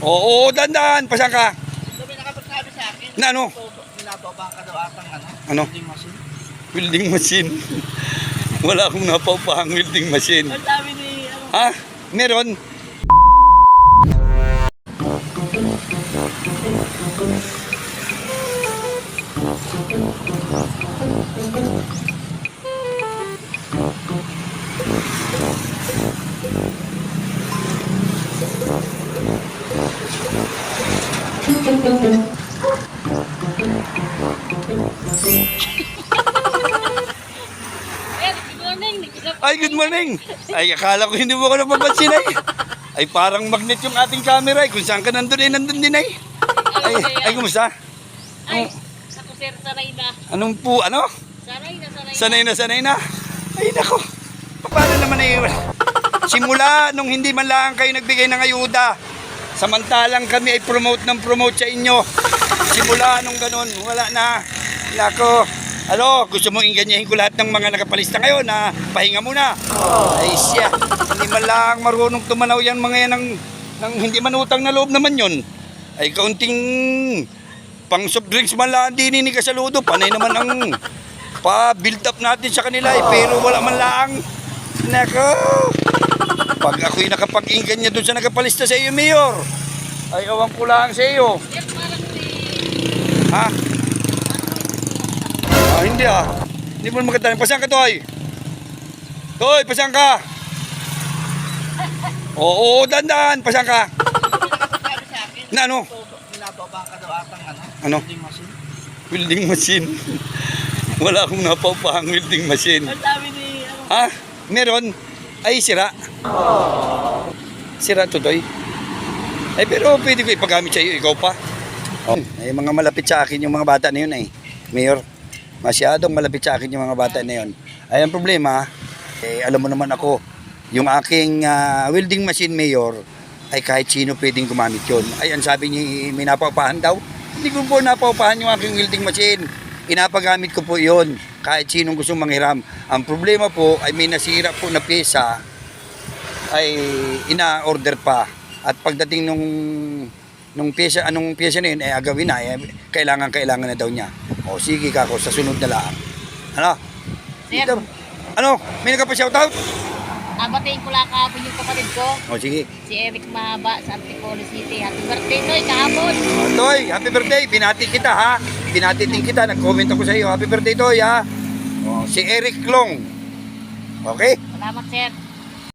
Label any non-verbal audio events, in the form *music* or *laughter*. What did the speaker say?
Oo, dandan. Pasan ka? So, may nakapagsabi sa akin. Na ano? Binababa ka daw atang ano? Ano? Hindi machine. Welding machine. *laughs* Wala akong napaupahang welding machine. Ang dami ni, ano, Ha? Meron? Eh, Ay, good morning. Ay, akala ko hindi mo ko napapansin ay. Ay, parang magnet yung ating camera. Ay, kung saan ka nandun ay nandun din ay. Ay, ay, kumusta? Ay, ako sir, sanay na. Anong po, ano? Sanay na, sanay, Sanay na, sanay na. Ay, nako. Paano naman ay simula nung hindi man lang kayo nagbigay ng ayuda. Samantalang kami ay promote ng promote sa inyo. Simula nung ganun, wala na. Nako. Ano, gusto mo inganyahin ko lahat ng mga nakapalista ngayon na pahinga muna. Ay siya, hindi man lang marunong tumanaw yan mga yan ng, ng hindi man utang na loob naman yun. Ay kaunting pang soft drinks man lang din ni kasaludo. Panay naman ang pa-build up natin sa kanila eh, pero wala man lang. Nako. Pag ako'y nakapag-inggan niya doon sa nagapalista sa iyo, Mayor, ay awang ko lang sa iyo. Ha? Ah, hindi ah. Hindi mo magkatanim. Pasan ka, Toy? Toy, pasan ka? Oo, dandan. Pasan ka? Na ano? So, binababa ka daw atang ano? Ano? Hindi machine. Welding machine. *laughs* Wala akong napaupahang welding machine. Ang dami ni, ano, Ha? Meron? Ay, sira. Sira to, Toy. Ay, pero pwede ko ipagamit sa iyo. Ikaw pa. Oh. Ay, mga malapit sa akin yung mga bata na yun ay. Mayor, masyadong malapit sa akin yung mga bata na yun. Ay, ang problema, eh, alam mo naman ako, yung aking ah, welding machine, Mayor, ay kahit sino pwedeng gumamit yun. Ay, ang sabi niya, may napaupahan daw. Hindi ko po napaupahan yung aking welding machine. Inapagamit ko po yon kahit sinong gustong manghiram. Ang problema po ay may nasira po na pyesa ay ina-order pa. At pagdating nung nung pyesa anong pyesa na yun ay agawin na eh, kailangan kailangan na daw niya. O sige kako sa sunod na lang. Ano? Sir. Ano? May nagpa-shoutout? nabatiin ko lang kahapon yung kapatid ko, O sige. si Eric Mahaba sa Antipolo City. Happy birthday, Toy, kahapon. O, Toy, happy birthday. Binati kita ha. Binati din kita. Nag-comment ako sa iyo. Happy birthday Toy ha. O, si Eric Long. Okay? Salamat, sir.